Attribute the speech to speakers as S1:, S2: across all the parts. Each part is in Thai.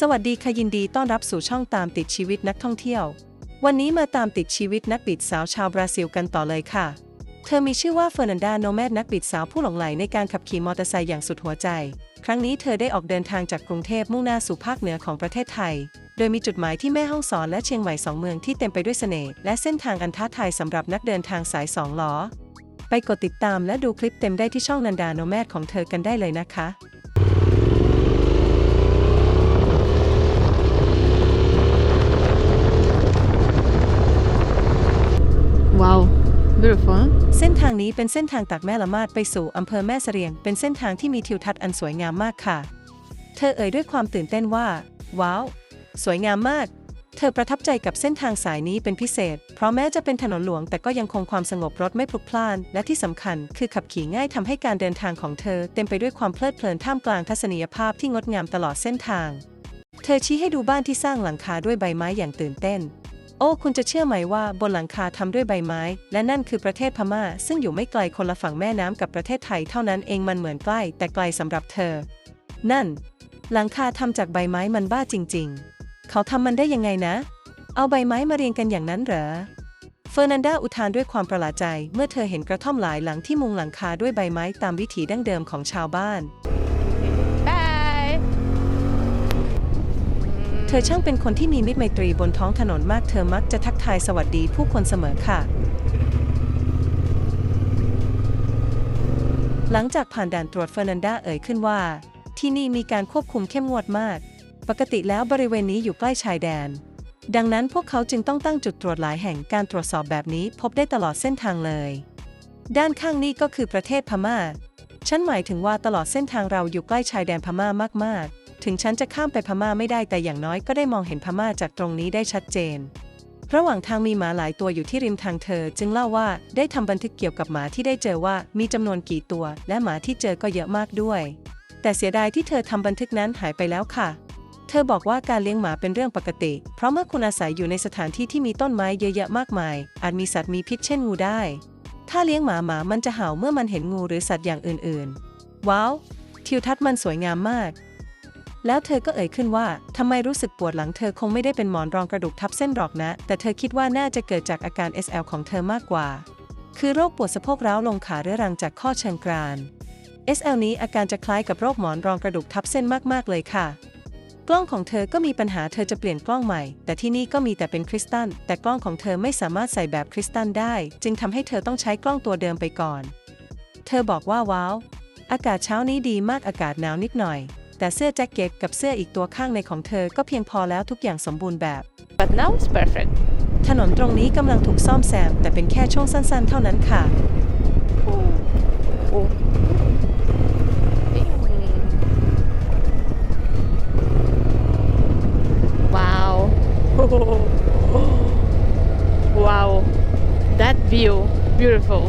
S1: สวัสดีค่ะยินดีต้อนรับสู่ช่องตามติดชีวิตนักท่องเที่ยว วันนี้มาตามติดชีวิตนักบิดสาวชาวบราซิลกันต่อเลยค่ะ เธอมีชื่อว่าเฟอร์นันดาโนแมดนักบิดสาวผู้หลงใหลในการขับขี่มอเตอร์ไซค์อย่างสุดหัวใจ ครั้งนี้เธอได้ออกเดินทางจากกรุงเทพมุ่งหน้าสู่ภาคเหนือของประเทศไทย โดยมีจุดหมายที่แม่ฮ่องสอนและเชียงใหม่สองเมืองที่เต็มไปด้วยเสน่ห์และเส้นทางอันท้าทายสำหรับนักเดินทางสายสองล้อ ไปกดติดตามและดูคลิปเต็มได้ที่ช่องนันดาโนแมดของเธอกันได้เลยนะคะ
S2: Wow, beautiful.
S1: เส้นทางนี้เป็นเส้นทางตักแม่ละมาดไปสู่อำเภอแม่เสรียง เป็นเส้นทางที่มีทิวทัศน์อันสวยงามมากค่ะ เธอเอ่ยด้วยความตื่นเต้นว่า ว้าว สวยงามมาก เธอประทับใจกับเส้นทางสายนี้เป็นพิเศษ เพราะแม้จะเป็นถนนหลวง แต่ก็ยังคงความสงบรถไม่พลุกพล่าน และที่สำคัญคือขับขี่ง่ายทำให้การเดินทางของเธอ เต็มไปด้วยความเพลิดเพลินท่ามกลางทัศนียภาพที่งดงามตลอดเส้นทาง เธอชี้ให้ดูบ้านที่สร้างหลังคาด้วยใบไม้อย่างตื่นเต้น โอ้คุณจะเชื่อไหมว่าบนหลังคาทำด้วยใบไม้ และนั่นคือประเทศพม่า ซึ่งอยู่ไม่ไกลคนละฝั่งแม่น้ำกับประเทศไทยเท่านั้นเองมันเหมือนใกล้ แต่ไกลสำหรับเธอ นั่น หลังคาทำจากใบไม้มันบ้าจริง ๆ เขาทำมันได้ยังไงนะ เอาใบไม้มาเรียงกันอย่างนั้นเหรอเฟอร์นันดาอุทานด้วยความประหลาดใจ เมื่อเธอเห็นกระท่อมหลายหลังที่มุงหลังคาด้วยใบไม้ตามวิถีดั้งเดิมของชาวบ้าน
S2: Bye.
S1: เธอช่างเป็นคนที่มีมิตรไมตรีบนท้องถนนมากเธอมักจะทักทายสวัสดีผู้คนเสมอค่ะ หลังจากผ่านด่านตรวจเฟอร์นันดาเอ่ยขึ้นว่า ที่นี่มีการควบคุมเข้มงวดมาก ปกติแล้วบริเวณนี้อยู่ใกล้ชายแดน ดังนั้นพวกเขาจึงต้องตั้งจุดตรวจหลายแห่งการตรวจสอบแบบนี้พบได้ตลอดเส้นทางเลย ด้านข้างนี้ก็คือประเทศพม่า ฉันหมายถึงว่าตลอดเส้นทางเราอยู่ใกล้ชายแดนพม่ามากๆ ถึงฉันจะข้ามไปพม่าไม่ได้แต่อย่างน้อยก็ได้มองเห็นพม่าจากตรงนี้ได้ชัดเจน ระหว่างทางมีหมาหลายตัวอยู่ที่ริมทางเธอ จึงเล่าว่าได้ทำบันทึกเกี่ยวกับหมาที่ได้เจอว่ามีจำนวนกี่ตัว และหมาที่เจอก็เยอะมากด้วย แต่เสียดายที่เธอทำบันทึกนั้นหายไปแล้วค่ะ เธอบอกว่าการเลี้ยงหมาเป็นเรื่องปกติ เพราะเมื่อคุณอาศัยอยู่ในสถานที่ที่มีต้นไม้เยอะๆมากมาย อาจมีสัตว์มีพิษเช่นงูได้ ถ้าเลี้ยงหมาหมามันจะเห่าเมื่อมันเห็นงูหรือสัตว์อย่างอื่นๆ ว้าว ทิวทัศน์มันสวยงามมาก แล้วเธอก็เอ่ยขึ้นว่าทำไมรู้สึกปวดหลังเธอคงไม่ได้เป็นหมอนรองกระดูกทับเส้นหรอกนะ แต่เธอคิดว่าน่าจะเกิดจากอาการ SL ของเธอมากกว่า คือโรคปวดสะโพกร้าวลงขาเรื้อรังจากข้อเชิงกราน SL นี้อาการจะคล้ายกับโรคหมอนรองกระดูกทับเส้นมากๆเลยค่ะ กล้องของเธอก็มีปัญหาเธอจะเปลี่ยนกล้องใหม่ แต่ที่นี่ก็มีแต่เป็นคริสตัลแต่กล้องของเธอไม่สามารถใส่แบบคริสตัลได้ จึงทำให้เธอต้องใช้กล้องตัวเดิมไปก่อน เธอบอกว่าว้าวอากาศเช้านี้ดีมากอากาศหนาวนิดหน่อย แต่เสื้อแจ็คเก็ตกับเสื้ออีกตัวข้างในของเธอก็เพียงพอแล้วทุกอย่างสมบูรณ์แบบ
S2: But now it's perfect.
S1: ถนนตรงนี้กำลังถูกซ่อมแซม แต่เป็นแค่ช่วงสั้นๆ เท่านั้นค่ะ
S2: Oh. Oh. Wow. wow. That view. Beautiful.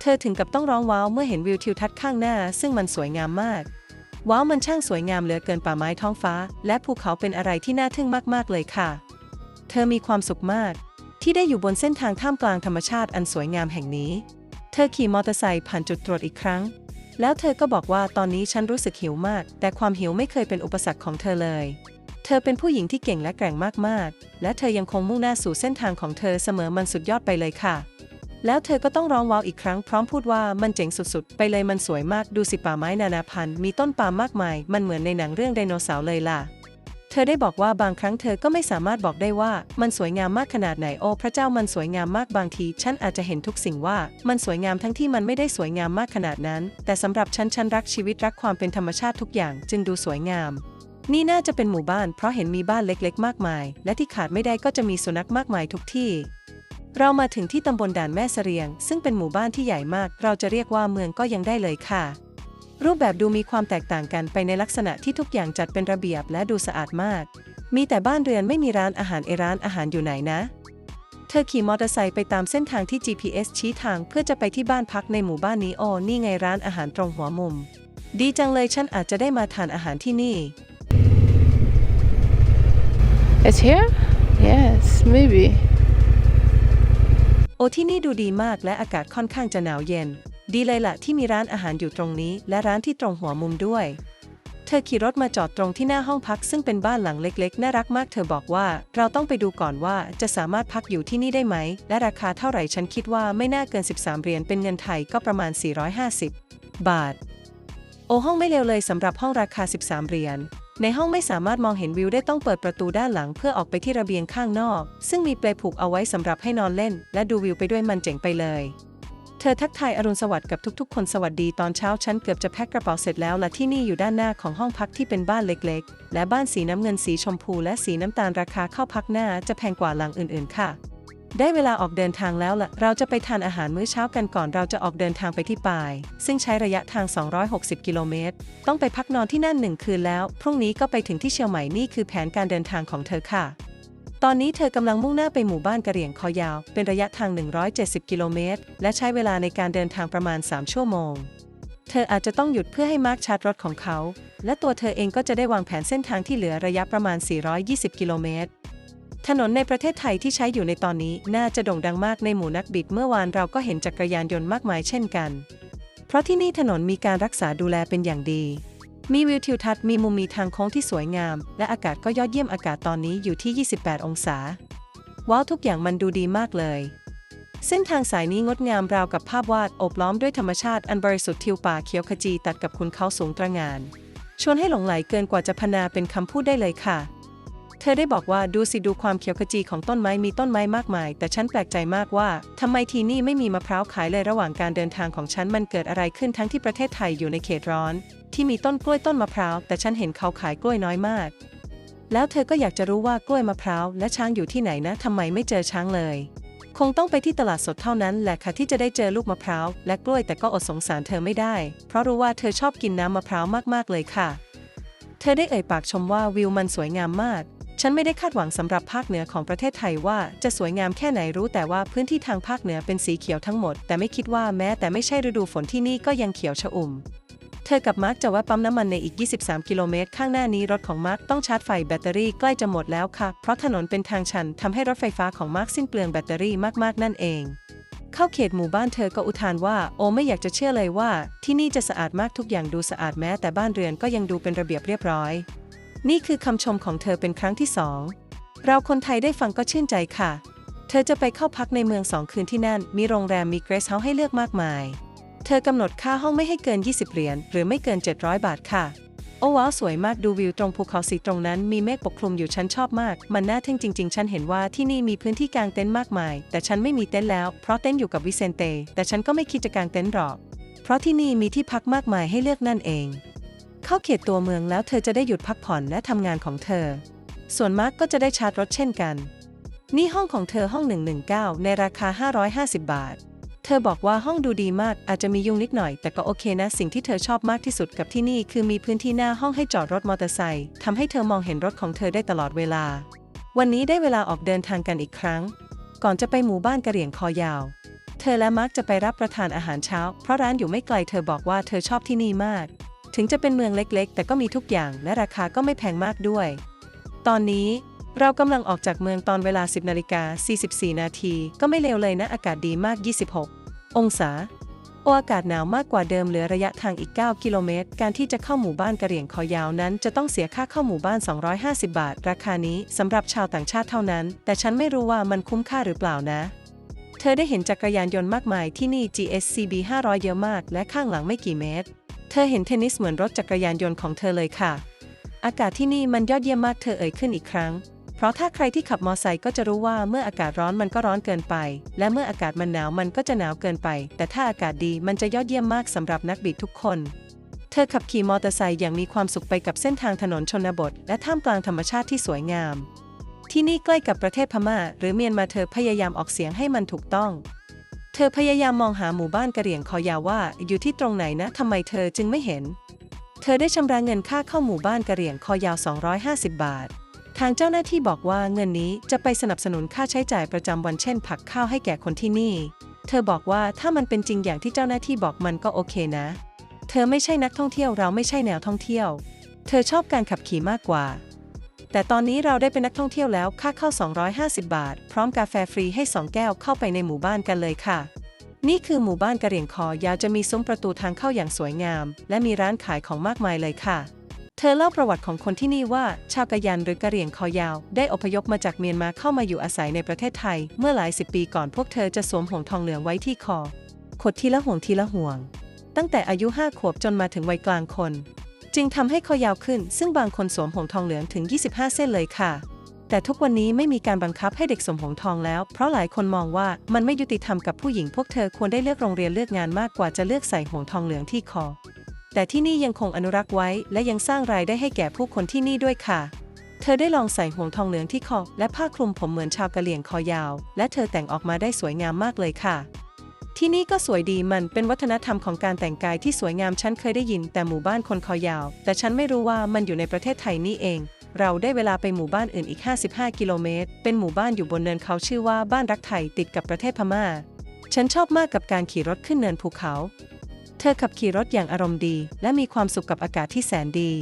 S1: เธอถึงกับต้องร้องว้าวเมื่อเห็นวิวทิวทัศน์ข้างหน้า ซึ่งมันสวยงามมาก ว้าวมันช่างสวยงามเหลือเกินป่าไม้ท้องฟ้า และภูเขาเป็นอะไรที่น่าทึ่งมากๆเลยค่ะ เธอมีความสุขมาก ที่ได้อยู่บนเส้นทางท่ามกลางธรรมชาติอันสวยงามแห่งนี้ เธอขี่มอเตอร์ไซค์ผ่านจุดตรวจอีกครั้ง แล้วเธอก็บอกว่าตอนนี้ฉันรู้สึกหิวมาก แต่ความหิวไม่เคยเป็นอุปสรรคของเธอเลย เธอเป็นผู้หญิงที่เก่งและแกร่งมากๆ และเธอยังคงมุ่งหน้าสู่เส้นทางของเธอเสมอมันสุดยอดไปเลยค่ะ แล้วเธอก็ต้องร้องว้าวอีกครั้งพร้อมพูดว่ามันเจ๋งสุดๆ ไปเลยมันสวยมากดูสิป่าไม้นานาพันธุ์มีต้นปาล์มมากมาย มันเหมือนในหนังเรื่องไดโนเสาร์เลยล่ะ เธอได้บอกว่าบางครั้งเธอก็ไม่สามารถบอกได้ว่ามันสวยงามมากขนาดไหนโอ้พระเจ้ามันสวยงามมากบางที ฉันอาจจะเห็นทุกสิ่งว่า มันสวยงามทั้งที่มันไม่ได้สวยงามมากขนาดนั้น แต่สำหรับฉันฉันรักชีวิตรักความเป็นธรรมชาติทุกอย่าง จึงดูสวยงามนี่น่าจะเป็นหมู่บ้านเพราะเห็นมีบ้านเล็กๆ มากมาย และที่ขาดไม่ได้ก็จะมีสุนัขมากมายทุกที่ เรามาถึงที่ตำบลด่านแม่เสรียง ซึ่งเป็นหมู่บ้านที่ใหญ่มาก เราจะเรียกว่าเมืองก็ยังได้เลยค่ะ รูปแบบดูมีความแตกต่างกันไปในลักษณะที่ทุกอย่างจัดเป็นระเบียบและดูสะอาดมาก มีแต่บ้านเรือนไม่มีร้านอาหารเอร้านอาหารอยู่ไหนนะ เธอขี่มอเตอร์ไซค์ไปตามเส้นทางที่ GPS ชี้ทางเพื่อจะไปที่บ้านพักในหมู่บ้านนี้โอ้นี่ไงร้านอาหารตรงหัวมุม ดีจังเลยฉันอาจจะได้มาทานอาหารที่นี่
S2: It's here? Yes, maybe.
S1: โอที่นี่ดูดีมากและอากาศค่อนข้างจะหนาวเย็น ดีเลยล่ะที่มีร้านอาหารอยู่ตรงนี้ และร้านที่ตรงหัวมุมด้วย เธอขี่รถมาจอดตรงที่หน้าห้องพักซึ่งเป็นบ้านหลังเล็กๆ น่ารักมากเธอบอกว่า เราต้องไปดูก่อนว่าจะสามารถพักอยู่ที่นี่ได้ไหม และราคาเท่าไหร่ฉันคิดว่าไม่น่าเกิน 13 เหรียญเป็นเงินไทยก็ประมาณ 450 บาท โอห้องไม่เลวเลยสำหรับห้องราคา 13 เหรียญ ในห้องไม่สามารถมองเห็นวิวได้ต้องเปิดประตูด้านหลังเพื่อออกไปที่ระเบียงข้างนอก ซึ่งมีเปลผูกเอาไว้สำหรับให้นอนเล่น และดูวิวไปด้วยมันเจ๋งไปเลย เธอทักทายอรุณสวัสดิ์กับทุกๆ คนสวัสดีตอนเช้าฉันเกือบจะแพ็คกระเป๋าเสร็จแล้วและที่นี่อยู่ด้านหน้าของห้องพักที่เป็นบ้านเล็กๆ และบ้านสีน้ำเงินสีชมพู และสีน้ำตาลราคาเข้าพักหน้าจะแพงกว่าหลังอื่นๆ ค่ะ ได้เวลาออกเดินทางแล้วล่ะ เราจะไปทานอาหารมื้อเช้ากันก่อนเราจะออกเดินทางไปที่ปาย ซึ่งใช้ระยะทาง 260 กิโลเมตร ต้องไปพักนอนที่นั่นหนึ่งคืนแล้ว พรุ่งนี้ก็ไปถึงที่เชียงใหม่นี่คือแผนการเดินทางของเธอค่ะ ตอนนี้เธอกำลังมุ่งหน้าไปหมู่บ้านกะเหรี่ยงคอยาว เป็นระยะทาง 170 กิโลเมตร และใช้เวลาในการเดินทางประมาณ 3 ชั่วโมง เธออาจจะต้องหยุดเพื่อให้มาร์คชาร์จรถของเขา และตัวเธอเองก็จะได้วางแผนเส้นทางที่เหลือระยะประมาณ 420 กิโลเมตร ถนนในประเทศไทยที่ใช้อยู่ในตอนนี้น่าจะโด่งดังมากในหมู่นักบิด เมื่อวานเราก็เห็นจักรยานยนต์มากมายเช่นกัน เพราะที่นี่ถนนมีการรักษาดูแลเป็นอย่างดี มีวิวทิวทัศน์มีมุมมีทางโค้งที่สวยงาม และอากาศก็ยอดเยี่ยมอากาศตอนนี้อยู่ที่ 28 องศา ว้าว ทุกอย่างมันดูดีมากเลย เส้นทางสายนี้งดงามราวกับภาพวาดอบล้อมด้วยธรรมชาติอันบริสุทธิ์ทิวป่าเขียวขจีตัดกับคุณเขาสูงตระหงาน ชวนให้หลงไหลเกินกว่าจะพนาเป็นคำพูดได้เลยค่ะ เธอได้บอกว่าดูสิดูความเขียวขจีของต้นไม้มีต้นไม้มากมาย แต่ฉันแปลกใจมากว่าทำไมที่นี่ไม่มีมะพร้าวขายเลยระหว่างการเดินทางของฉันมันเกิดอะไรขึ้นทั้งที่ประเทศไทยอยู่ในเขตร้อน ที่มีต้นกล้วยต้นมะพร้าวแต่ฉันเห็นเขาขายกล้วยน้อยมาก แล้วเธอก็อยากจะรู้ว่ากล้วยมะพร้าวและช้างอยู่ที่ไหนนะทำไมไม่เจอช้างเลยคงต้องไปที่ตลาดสดเท่านั้นแหละค่ะที่จะได้เจอลูกมะพร้าวและกล้วยแต่ก็อดสงสารเธอไม่ได้ เพราะรู้ว่าเธอชอบกินน้ำมะพร้าวมากๆเลยค่ะ เธอได้เอ่ยปากชมว่าวิวมันสวยงามมาก ฉันไม่ได้คาดหวังสำหรับภาคเหนือของประเทศไทยว่าจะสวยงามแค่ไหนรู้แต่ว่าพื้นที่ทางภาคเหนือเป็นสีเขียวทั้งหมด แต่ไม่คิดว่าแม้แต่ไม่ใช่ฤดูฝนที่นี่ก็ยังเขียวชอุ่ม เธอกับมาร์กจะแวะปั๊มน้ำมันในอีก 23 กิโลเมตร ข้างหน้านี้รถของมาร์กต้องชาร์จไฟแบตเตอรี่ใกล้จะหมดแล้วค่ะ เพราะถนนเป็นทางชันทำให้รถไฟฟ้าของมาร์กสิ้นเปลืองแบตเตอรี่มากๆนั่นเองเข้าเขตหมู่บ้านเธอก็อุทานว่า โอไม่อยากจะเชื่อเลยว่า ที่นี่จะสะอาดมากทุกอย่างดูสะอาดแม้แต่บ้านเรือนก็ยังดูเป็นระเบียบเรียบร้อย นี่คือคำชมของเธอเป็นครั้งที่สอง เราคนไทยได้ฟังก็ชื่นใจค่ะ เธอจะไปเข้าพักในเมืองสองคืนที่นั่น มีโรงแรมมีเกรสเฮาส์ให้เลือกมากมาย เธอกำหนดค่าห้องไม่ให้เกิน 20 เหรียญหรือไม่เกิน 700 บาทค่ะ โอ้ว้าวสวยมากดูวิวตรงภูเขาสีตรงนั้นมีเมฆปกคลุมอยู่ฉันชอบมาก มันน่าทึ่งจริง ๆ ฉันเห็นว่าที่นี่มีพื้นที่กางเต็นท์มากมาย แต่ฉันไม่มีเต็นท์แล้ว เพราะเต็นท์อยู่กับวิเซนเต แต่ฉันก็ไม่คิดจะกางเต็นท์หรอก เพราะที่นี่มีที่พักมากมายให้เลือกนั่นเอง เข้าเขตตัวเมืองแล้วเธอจะได้หยุดพักผ่อนและทำงานของเธอ ส่วนมาร์กก็จะได้ชาร์จรถเช่นกัน นี่ห้องของเธอห้อง 119 ในราคา 550 บาท เธอบอกว่าห้องดูดีมากอาจจะมียุงนิดหน่อย แต่ก็โอเคนะ สิ่งที่เธอชอบมากที่สุดกับที่นี่ คือมีพื้นที่หน้าห้องให้จอดรถมอเตอร์ไซค์ทำให้เธอมองเห็นรถของเธอได้ตลอดเวลา วันนี้ได้เวลาออกเดินทางกันอีกครั้ง ก่อนจะไปหมู่บ้านกระเหรี่ยงคอยาวเธอและมาร์กจะไปรับประทานอาหารเช้า เพราะร้านอยู่ไม่ไกลเธอบอกว่าเธอชอบที่นี่มาก ถึงจะเป็นเมืองเล็กๆ แต่ก็มีทุกอย่างและราคาก็ไม่แพงมากด้วย ตอนนี้เรากำลังออกจากเมืองตอนเวลา 10นาฬิกา44 นาทีก็ไม่เลวเลยนะอากาศดีมาก 26 องศา โออากาศหนาวมากกว่าเดิมเหลือระยะทางอีก 9 กิโลเมตร การที่จะเข้าหมู่บ้านกะเหรี่ยงคอยาวนั้น จะต้องเสียค่าเข้าหมู่บ้าน 250 บาท ราคานี้สำหรับชาวต่างชาติเท่านั้น แต่ฉันไม่รู้ว่ามันคุ้มค่าหรือเปล่านะ เธอได้เห็นจักรยานยนต์มากมายที่นี่ GSCB 500 เยอะมาก และข้างหลังไม่กี่เมตร เธอเห็นเทนนิสเหมือนรถจักรยานยนต์ของเธอเลยค่ะ อากาศที่นี่มันยอดเยี่ยมมากเธอเอ่ยขึ้นอีกครั้ง เพราะถ้าใครที่ขับมอไซค์ก็จะรู้ว่าเมื่ออากาศร้อนมันก็ร้อนเกินไป และเมื่ออากาศมันหนาวมันก็จะหนาวเกินไป แต่ถ้าอากาศดีมันจะยอดเยี่ยมมากสำหรับนักบิดทุกคนเธอขับขี่มอเตอร์ไซค์อย่างมีความสุขไปกับเส้นทางถนนชนบท และท่ามกลางธรรมชาติที่สวยงาม ที่นี่ใกล้กับประเทศพม่า หรือเมียนมาเธอพยายามออกเสียงให้มันถูกต้อง เธอพยายามมองหาหมู่บ้านกะเหรี่ยงคอยาวว่าอยู่ที่ตรงไหนนะทำไมเธอจึงไม่เห็น เธอได้ชำระเงินค่าเข้าหมู่บ้านกะเหรี่ยงคอยาว 250 บาท ทางเจ้าหน้าที่บอกว่าเงินนี้จะไปสนับสนุนค่าใช้จ่ายประจำวันเช่น ผักข้าวให้แก่คนที่นี่ เธอบอกว่าถ้ามันเป็นจริงอย่างที่เจ้าหน้าที่บอกมันก็โอเคนะ เธอไม่ใช่นักท่องเที่ยวเราไม่ใช่แนวท่องเที่ยว เธอชอบการขับขี่มากกว่า แต่ตอนนี้เราได้เป็นนักท่องเที่ยวแล้วค่าเข้า 250 บาท พร้อมกาแฟฟรีให้ 2 แก้วเข้าไปในหมู่บ้านกันเลยค่ะ นี่คือหมู่บ้านกระเหรี่ยงคอยาวจะมีซุ้มประตูทางเข้าอย่างสวยงาม และมีร้านขายของมากมายเลยค่ะ เธอเล่าประวัติของคนที่นี่ว่า ชาวกะยันหรือกะเหรี่ยงคอยาว ได้อพยพมาจากเมียนมาเข้ามาอยู่อาศัยในประเทศไทย เมื่อหลายสิบปีก่อนพวกเธอจะสวมห่วงทองเหลืองไว้ที่คอขดทีละห่วงทีละห่วง ตั้งแต่อายุห้าขวบจนมาถึงวัยกลางคน จึงทำให้คอยาวขึ้น ซึ่งบางคนสวมหงทองเหลืองถึง 25 เส้นเลยค่ะ แต่ทุกวันนี้ไม่มีการบังคับให้เด็กสวมหงทองแล้ว เพราะหลายคนมองว่ามันไม่ยุติธรรมกับผู้หญิงพวกเธอควรได้เลือกโรงเรียนเลือกงานมากกว่าจะเลือกใส่หงทองเหลืองที่คอ แต่ที่นี่ยังคงอนุรักษ์ไว้ และยังสร้างรายได้ให้แก่ผู้คนที่นี่ด้วยค่ะเธอได้ลองใส่ห่วงทองเหลืองที่คอและผ้าคลุมผมเหมือนชาวกะเหรี่ยงคอยาว และเธอแต่งออกมาได้สวยงามมากเลยค่ะ ที่นี่ก็สวยดีมันเป็นวัฒนธรรมของการแต่งกายที่สวยงามฉันเคยได้ยินแต่หมู่บ้านคนคอยาว แต่ฉันไม่รู้ว่ามันอยู่ในประเทศไทยนี่เอง เราได้เวลาไปหมู่บ้านอื่นอีก 55 กิโลเมตร เป็นหมู่บ้านอยู่บนเนินเขาชื่อว่าบ้านรักไทยติดกับประเทศพม่า ฉันชอบมากกับการขี่รถขึ้นเนินภูเขา เธอขับขี่รถอย่างอารมณ์ดี และมีความสุขกับอากาศที่แสนดี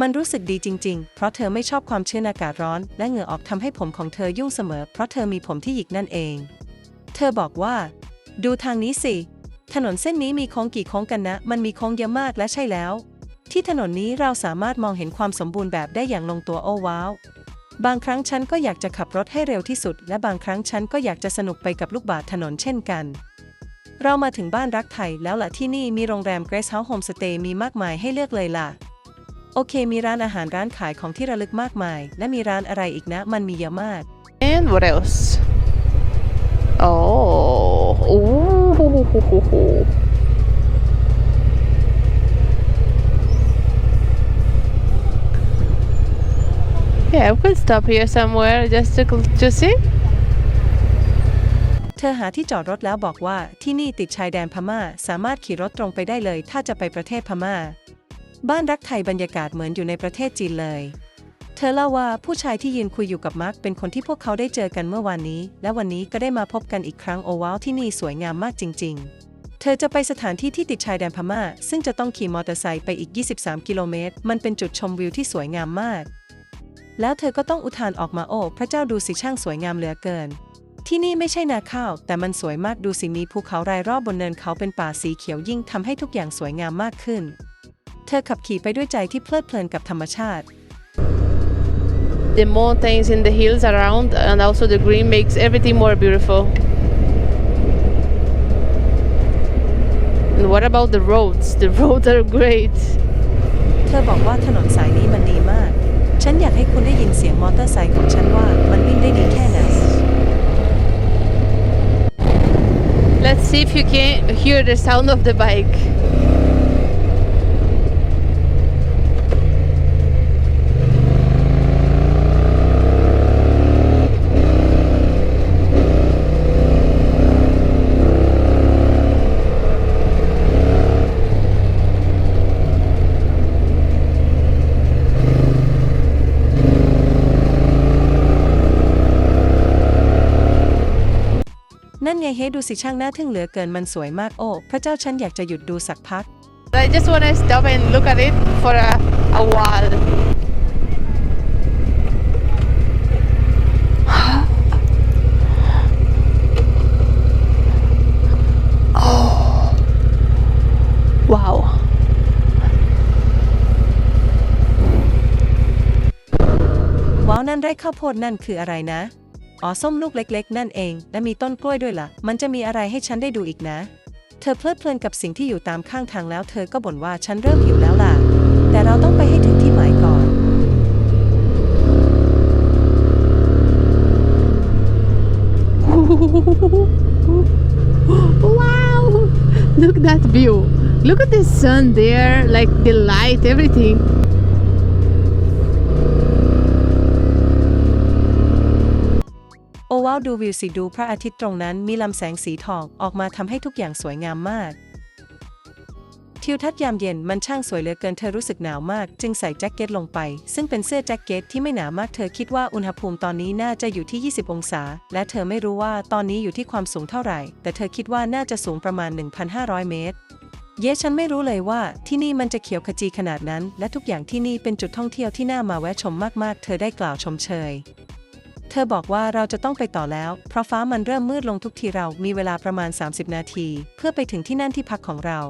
S1: มันรู้สึกดีจริง ๆ เพราะเธอไม่ชอบความชื้นอากาศร้อน และเหงื่อออกทำให้ผมของเธอยุ่งเสมอ เพราะเธอมีผมที่หยิกนั่นเอง เธอบอกว่า ดูทางนี้สิ ถนนเส้นนี้มีโค้งกี่โค้งกันนะ มันมีโค้งเยอะมากและใช่แล้ว ที่ถนนนี้เราสามารถมองเห็นความสมบูรณ์แบบได้อย่างลงตัวโอ้ว้าว บางครั้งฉันก็อยากจะขับรถให้เร็วที่สุด และบางครั้งฉันก็อยากจะสนุกไปกับลูกบาศก์ถนนเช่นกัน เรามาถึงบ้านรักไทยแล้วล่ะที่นี่มีโรงแรม Grace House Homestay มีมากมายให้เลือกเลยล่ะ โอเค มีร้านอาหารร้านขายของที่ระลึกมากมาย และมีร้านอะไรอีกนะ มันมีเยอะมาก
S2: And what else? Oh, ooh. Yeah, we could stop here somewhere just to to see.
S1: เธอหาที่จอดรถแล้วบอกว่าที่นี่ติดชายแดนพม่า สามารถขี่รถตรงไปได้เลย ถ้าจะไปประเทศพม่า บ้านรักไทยบรรยากาศเหมือนอยู่ในประเทศจีนเลย เธอเล่าว่าผู้ชายที่ยืนคุยอยู่กับมาร์คเป็นคนที่พวกเขาได้เจอกันเมื่อวานนี้ และวันนี้ก็ได้มาพบกันอีกครั้งโอว้าวที่นี่สวยงามมากจริง ๆเธอจะไปสถานที่ที่ติดชายแดนพม่า ซึ่งจะต้องขี่มอเตอร์ไซค์ไปอีก 23 กิโลเมตร มันเป็นจุดชมวิวที่สวยงามมาก แล้วเธอก็ต้องอุทานออกมาโอ้ พระเจ้าดูสิช่างสวยงามเหลือเกิน ที่นี่ไม่ใช่นาข้าว แต่มันสวยมากดูสิมีภูเขารายรอบบนเนินเขาเป็นป่าสีเขียวยิ่งทำให้ทุกอย่างสวยงามมากขึ้น เธอขับขี่ไปด้วยใจที่เพลิดเพลินกับธรรมชาติ
S2: The mountains and the hills around, and also the green makes everything more beautiful. And what about the roads? The roads are great.
S1: เธอบอกว่าถนนสายนี้มันดีมาก ฉันอยากให้คุณได้ยินเสียงมอเตอร์ไซค์ของฉันว่ามันวิ่งได้ดีแค่ไหน
S2: Let's see if you can hear the sound of the bike. .
S1: ไงเฮ้ดูสิช่างน่าทึ่งเหลือเกินมันสวยมากโอ้พระเจ้าฉันอยากจะหยุดดูสักพัก
S2: I just want to stop and look at it for a, a while. oh. Wow.
S1: ว้าวนั่นไร่ข้าวโพดนั่นคืออะไรนะ อ๋อส้มลูกเล็กๆ นั่นเอง และมีต้นกล้วยด้วยล่ะ มันจะมีอะไรให้ฉันได้ดูอีกนะ เธอเพลิดเพลินกับสิ่งที่อยู่ตามข้างทางแล้ว เธอก็บ่นว่าฉันเริ่มหิวแล้วล่ะ แต่เราต้องไปให้ถึงที่หมายก่อน
S2: wow! Look that view. Look at the sun there, like the light, everything.
S1: ดูวิวสิดูพระอาทิตย์ตรงนั้นมีลำแสงสีทองออกมาทำให้ทุกอย่างสวยงามมาก ทิวทัศน์ยามเย็นมันช่างสวยเหลือเกินเธอรู้สึกหนาวมาก จึงใส่แจ็คเก็ตลงไป ซึ่งเป็นเสื้อแจ็คเก็ตที่ไม่หนาวมากเธอคิดว่าอุณหภูมิตอนนี้น่าจะอยู่ที่ 20 องศา และเธอไม่รู้ว่าตอนนี้อยู่ที่ความสูงเท่าไหร่ แต่เธอคิดว่าน่าจะสูงประมาณ 1,500 เมตรเย้ฉันไม่รู้เลยว่าที่นี่มันจะเขียวขจีขนาดนั้น และทุกอย่างที่นี่เป็นจุดท่องเที่ยวที่น่ามาแวะชมมากๆ เธอได้กล่าวชมเชย เธอบอกว่าเราจะต้องไปต่อแล้ว เพราะฟ้ามันเริ่มมืดลงทุกทีเรามีเวลาประมาณ 30 นาที เพื่อไปถึงที่นั่นที่พักของเรา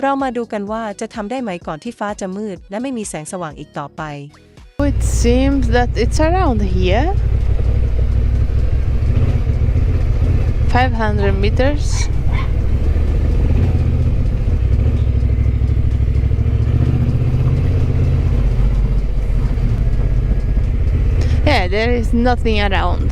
S1: เรามาดูกันว่าจะทำได้ไหมก่อนที่ฟ้าจะมืด และไม่มีแสงสว่างอีกต่อไป
S2: It seems that it's around here. 500 meters. Yeah, there is nothing around.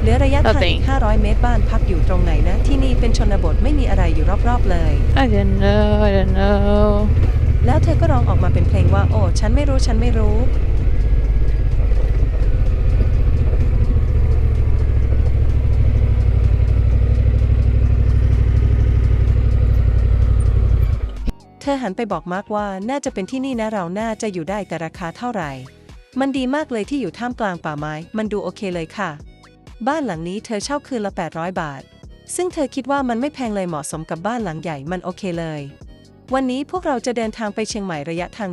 S1: เหลือระยะทาง
S2: Nothing
S1: อีก 500 เมตรบ้านพักอยู่ตรงไหนนะ ที่นี่เป็นชนบทไม่มีอะไรอยู่รอบๆเลย
S2: I don't know, I don't know.
S1: แล้วเธอก็ร้องออกมาเป็นเพลงว่า โอ้ ฉันไม่รู้ฉันไม่รู้ เธอหันไปบอกมาร์กว่าน่าจะเป็นที่นี่นะเราน่าจะอยู่ได้แต่ราคาเท่าไหร่ มันดีมากเลยที่อยู่ท่ามกลางป่าไม้ มันดูโอเคเลยค่ะ บ้านหลังนี้เธอเช่าคืนละ 800 บาท ซึ่งเธอคิดว่ามันไม่แพงเลยเหมาะสมกับบ้านหลังใหญ่ มันโอเคเลย วันนี้พวกเราจะเดินทางไปเชียงใหม่ระยะทาง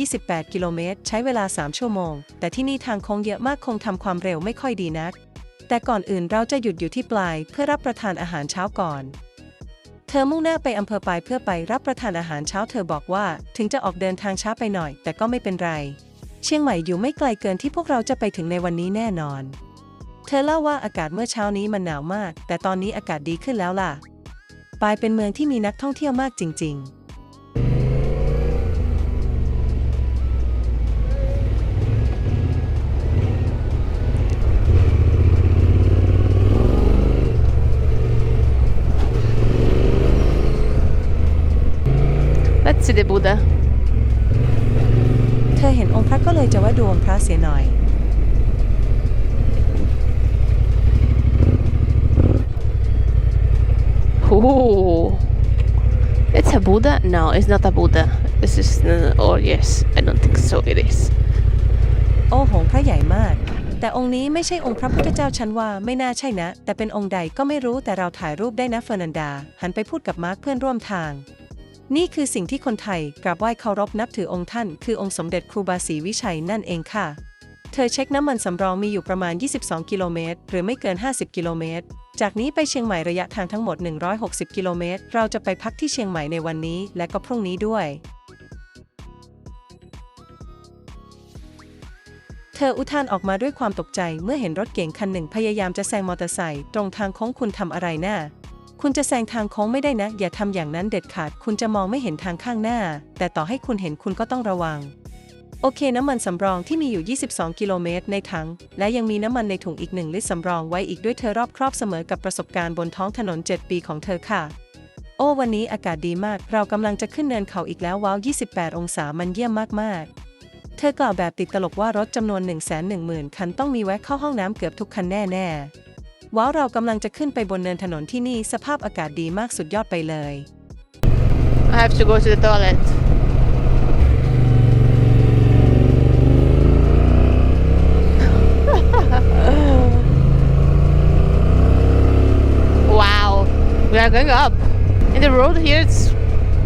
S1: 128 กิโลเมตร ใช้เวลา 3 ชั่วโมง แต่ที่นี่ทางโค้งเยอะมากคงทำความเร็วไม่ค่อยดีนัก แต่ก่อนอื่นเราจะหยุดอยู่ที่ปลายเพื่อรับประทานอาหารเช้าก่อนเธอมุ่งหน้าไปอำเภอปลายเพื่อไปรับประทานอาหารเช้าเธอบอกว่า ถึงจะออกเดินทางช้าไปหน่อย แต่ก็ไม่เป็นไร เชียงใหม่อยู่ไม่ไกลเกินที่พวกเราจะไปถึงในวันนี้แน่นอน เธอเล่าว่าอากาศเมื่อเช้านี้มันหนาวมาก แต่ตอนนี้อากาศดีขึ้นแล้วล่ะปายเป็นเมืองที่มีนักท่องเที่ยวมากจริง ๆ
S2: Let's see the Buddha.
S1: เธอเห็นองค์พระก็เลยจะว่าดูองค์พระเสียหน่อย
S2: Ooh. It's a Buddha? No, it's not a Buddha. This is. Uh, oh, yes. I don't think so. It is.
S1: โอ้โหงพระใหญ่มาก แต่องค์นี้ไม่ใช่องค์พระพุทธเจ้าฉันว่าไม่น่าใช่นะ แต่เป็นองค์ใดก็ไม่รู้แต่เราถ่ายรูปได้นะเฟอร์นันดา หันไปพูดกับมาร์คเพื่อนร่วมทาง นี่คือสิ่งที่คนไทยกราบไหว้เคารพนับถือองค์ท่าน คือองค์สมเด็จครูบาศรีวิชัยนั่นเองค่ะ เธอเช็คน้ำมันสำรองมีอยู่ประมาณ 22 กิโลเมตร หรือไม่เกิน 50 กิโลเมตร จากนี้ไปเชียงใหม่ระยะทางทั้งหมด 160 กิโลเมตร เราจะไปพักที่เชียงใหม่ในวันนี้และก็พรุ่งนี้ด้วย เธออุทานออกมาด้วยความตกใจเมื่อเห็นรถเก๋งคันหนึ่งพยายามจะแซงมอเตอร์ไซค์ตรงทางโค้งคุณทำอะไรน่ะ คุณจะแซงทางโค้งไม่ได้นะ อย่าทำอย่างนั้นเด็ดขาด คุณจะมองไม่เห็นทางข้างหน้า แต่ต่อให้คุณเห็นคุณก็ต้องระวัง โอเคน้ำมันสำรองที่มีอยู่ 22 กิโลเมตรในถัง และยังมีน้ำมันในถุงอีกหนึ่งลิตรสำรองไว้อีกด้วยเธอรอบครอบเสมอกับประสบการณ์บนท้องถนน 7 ปีของเธอค่ะ โอ้วันนี้อากาศดีมาก เรากำลังจะขึ้นเนินเขาอีกแล้วว้าว 28 องศามันเยี่ยมมากๆเธอกล่าวแบบติดตลกว่ารถจำนวน 1 1 0 0 0 0 คันต้องมีแวะเข้าห้องน้ำเกือบทุกคันแน่ ๆ ว้าวเรากำลังจะขึ้นไปบนเนินถนนที่นี่สภาพอากาศดีมากสุดยอดไปเลย
S2: I have to go to the toilet. wow, we are going up. And the road here it's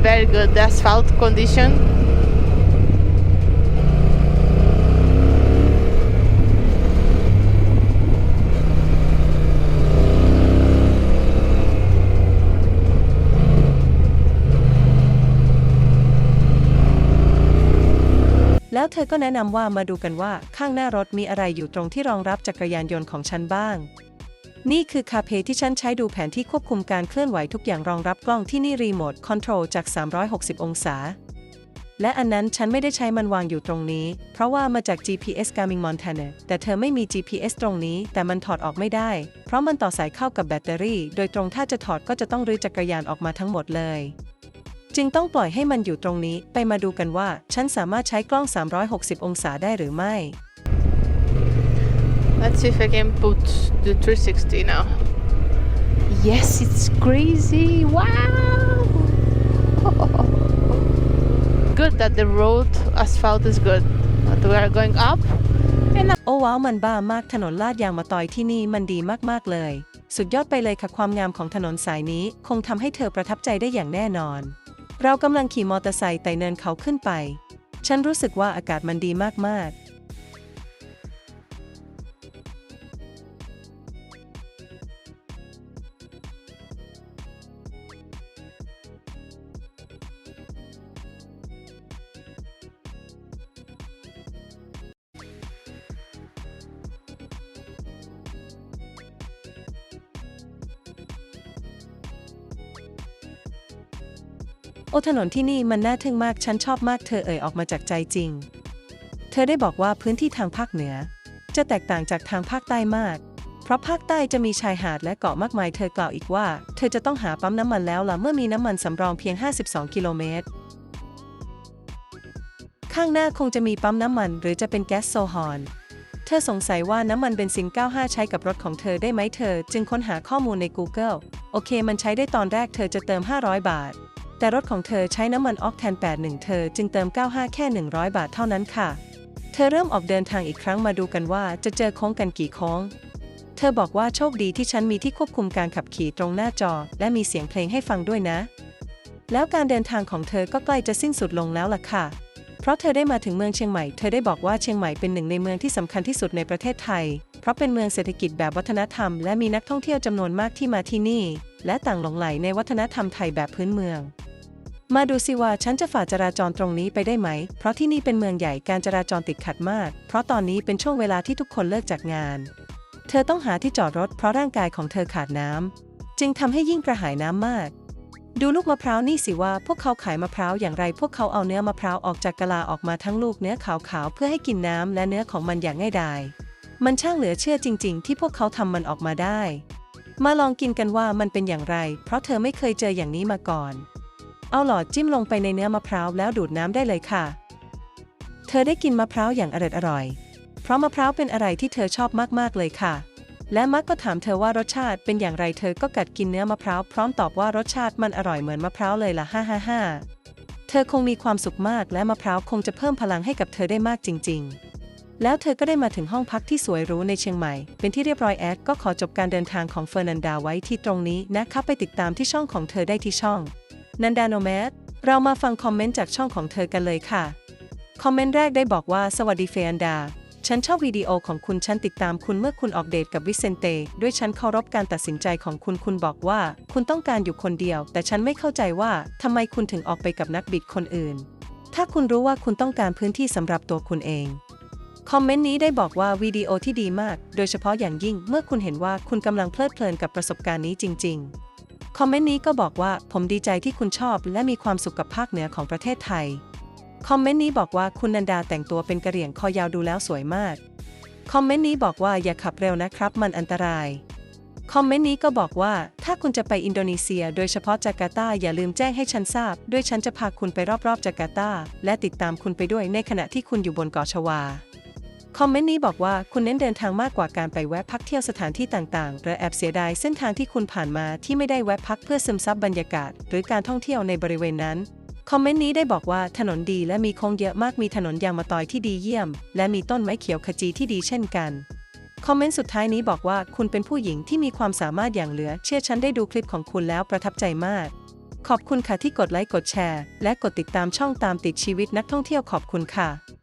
S2: very good. The asphalt condition..
S1: เธอก็แนะนำว่ามาดูกันว่าข้างหน้ารถมีอะไรอยู่ตรงที่รองรับจักรยานยนต์ของฉันบ้าง นี่คือคาเพที่ฉันใช้ดูแผนที่ควบคุมการเคลื่อนไหวทุกอย่างรองรับกล้องที่นี่รีโมทคอนโทรลจาก 360 องศา และอันนั้นฉันไม่ได้ใช้มันวางอยู่ตรงนี้ เพราะว่ามาจาก GPS Garmin Montana แต่เธอไม่มี GPS ตรงนี้ แต่มันถอดออกไม่ได้ เพราะมันต่อสายเข้ากับแบตเตอรี่ โดยตรงถ้าจะถอดก็จะต้องรื้อจักรยานออกมาทั้งหมดเลย จึงต้องปล่อยให้มันอยู่ตรงนี้ ไปมาดูกันว่า ฉันสามารถใช้กล้อง 360 องศาได้หรือไม่
S2: Let's see if I can put the 360 now. Yes, it's crazy. Wow. good that the road asphalt is good. But we are going up.
S1: โอ้ว้าวมันบ้ามากถนนลาดยางมาตอยที่นี่มันดีมากๆเลย สุดยอดไปเลยค่ะความงามของถนนสายนี้ คงทำให้เธอประทับใจได้อย่างแน่นอน เรากำลังขี่มอเตอร์ไซค์ไต่เนินเขาขึ้นไป ฉันรู้สึกว่าอากาศมันดีมากๆ โอถนนที่นี่มันน่าทึ่งมากฉันชอบมากเธอเอ่ยออกมาจากใจจริง เธอได้บอกว่าพื้นที่ทางภาคเหนือ จะแตกต่างจากทางภาคใต้มาก เพราะภาคใต้จะมีชายหาดและเกาะมากมายเธอกล่าวอีกว่า เธอจะต้องหาปั๊มน้ำมันแล้วล่ะเมื่อมีน้ำมันสำรองเพียง 52 กิโลเมตร ข้างหน้าคงจะมีปั๊มน้ำมันหรือจะเป็นแก๊สโซฮอลเธอสงสัยว่าน้ำมันเบนซิน 95 ใช้กับรถของเธอได้ไหมเธอ จึงค้นหาข้อมูลใน Google โอเค มันใช้ได้ตอนแรกเธอจะเติม 500 บาท แต่รถของเธอใช้น้ำมันออกแทน 81 เธอจึงเติม 95 แค่ 100 บาทเท่านั้นค่ะ เธอเริ่มออกเดินทางอีกครั้งมาดูกันว่าจะเจอโค้งกันกี่โค้ง เธอบอกว่าโชคดีที่ฉันมีที่ควบคุมการขับขี่ตรงหน้าจอ และมีเสียงเพลงให้ฟังด้วยนะ แล้วการเดินทางของเธอก็ใกล้จะสิ้นสุดลงแล้วล่ะค่ะ เพราะเธอได้มาถึงเมืองเชียงใหม่ เธอได้บอกว่าเชียงใหม่เป็นหนึ่งในเมืองที่สำคัญที่สุดในประเทศไทย เพราะเป็นเมืองเศรษฐกิจแบบวัฒนธรรม และมีนักท่องเที่ยวจำนวนมากที่มาที่นี่ และต่างหลงไหลในวัฒนธรรมไทยแบบพื้นเมือง มาดูสิว่าฉันจะฝ่าจราจรตรงนี้ไปได้ไหม เพราะที่นี่เป็นเมืองใหญ่การจราจรติดขัดมาก เพราะตอนนี้เป็นช่วงเวลาที่ทุกคนเลิกจากงาน เธอต้องหาที่จอดรถเพราะร่างกายของเธอขาดน้ำจึงทำให้ยิ่งกระหายน้ำมาก ดูลูกมะพร้าวนี่สิว่าพวกเขาขายมะพร้าวอย่างไร พวกเขาเอาเนื้อมะพร้าวออกจากกะลาออกมาทั้งลูกเนื้อขาวๆเพื่อให้กินน้ำและเนื้อของมันอย่างง่ายดาย มันช่างเหลือเชื่อจริง ๆ ที่พวกเขาทำมันออกมาได้ มาลองกินกันว่ามันเป็นอย่างไร เพราะเธอไม่เคยเจออย่างนี้มาก่อน เอาหลอดจิ้มลงไปในเนื้อมะพร้าวแล้วดูดน้ำได้เลยค่ะ เธอได้กินมะพร้าวอย่างอร่อยอร่อยเพราะมะพร้าวเป็นอะไรที่เธอชอบมากๆเลยค่ะ และมักก็ถามเธอว่ารสชาติเป็นอย่างไรเธอก็กัดกินเนื้อมะพร้าวพร้อมตอบว่ารสชาติมันอร่อยเหมือนมะพร้าวเลยล่ะฮ่าฮ่าฮ่าเธอคงมีความสุขมากและมะพร้าวคงจะเพิ่มพลังให้กับเธอได้มากจริง ๆ แล้วเธอก็ได้มาถึงห้องพักที่สวยหรูในเชียงใหม่ เป็นที่เรียบร้อยแอดก็ขอจบการเดินทางของเฟอร์นันดาไว้ที่ตรงนี้นะคะไปติดตามที่ช่องของเธอได้ที่ช่องนันดาโนแมดเรามาฟังคอมเมนต์จากช่องของเธอกันเลยค่ะ คอมเมนต์แรกได้บอกว่าสวัสดีเฟอันดา ฉันชอบวิดีโอของคุณฉันติดตามคุณเมื่อคุณออกเดทกับวิเซนเต ด้วยฉันเคารพการตัดสินใจของคุณคุณบอกว่า คุณต้องการอยู่คนเดียว แต่ฉันไม่เข้าใจว่าทำไมคุณถึงออกไปกับนักบิดคนอื่น ถ้าคุณรู้ว่าคุณต้องการพื้นที่สำหรับตัวคุณเองคอมเมนต์นี้ได้บอกว่าวิดีโอที่ดีมาก โดยเฉพาะอย่างยิ่งเมื่อคุณเห็นว่าคุณกำลังเพลิดเพลินกับประสบการณ์นี้จริง ๆ คอมเมนต์นี้ก็บอกว่าผมดีใจที่คุณชอบและมีความสุขกับภาคเหนือของประเทศไทย คอมเมนต์นี้บอกว่าคุณนันดาแต่งตัวเป็นกระเหรี่ยงคอยาวดูแล้วสวยมาก คอมเมนต์นี้บอกว่าอย่าขับเร็วนะครับมันอันตราย คอมเมนต์นี้ก็บอกว่าถ้าคุณจะไปอินโดนีเซีย โดยเฉพาะจาการ์ตาอย่าลืมแจ้งให้ฉันทราบ ด้วยฉันจะพาคุณไปรอบๆจาการ์ตา และติดตามคุณไปด้วยในขณะที่คุณอยู่บนเกาะชวา คอมเมนต์นี้บอกว่าคุณเน้นเดินทางมากกว่าการไปแวะพักเที่ยวสถานที่ต่างๆหรือแอบเสียดายเส้นทางที่คุณผ่านมาที่ไม่ได้แวะพักเพื่อซึมซับบรรยากาศ หรือการท่องเที่ยวในบริเวณนั้น คอมเมนต์นี้ได้บอกว่าถนนดีและมีโค้งเยอะมากมีถนนยางมะตอยที่ดีเยี่ยม และมีต้นไม้เขียวขจีที่ดีเช่นกันคอมเมนต์สุดท้ายนี้บอกว่าคุณเป็นผู้หญิงที่มีความสามารถอย่างเหลือ เชื่อฉันได้ดูคลิปของคุณแล้วประทับใจมาก ขอบคุณค่ะที่กดไลค์กดแชร์ และกดติดตามช่องตามติดชีวิตนักท่องเที่ยวขอบคุณค่ะ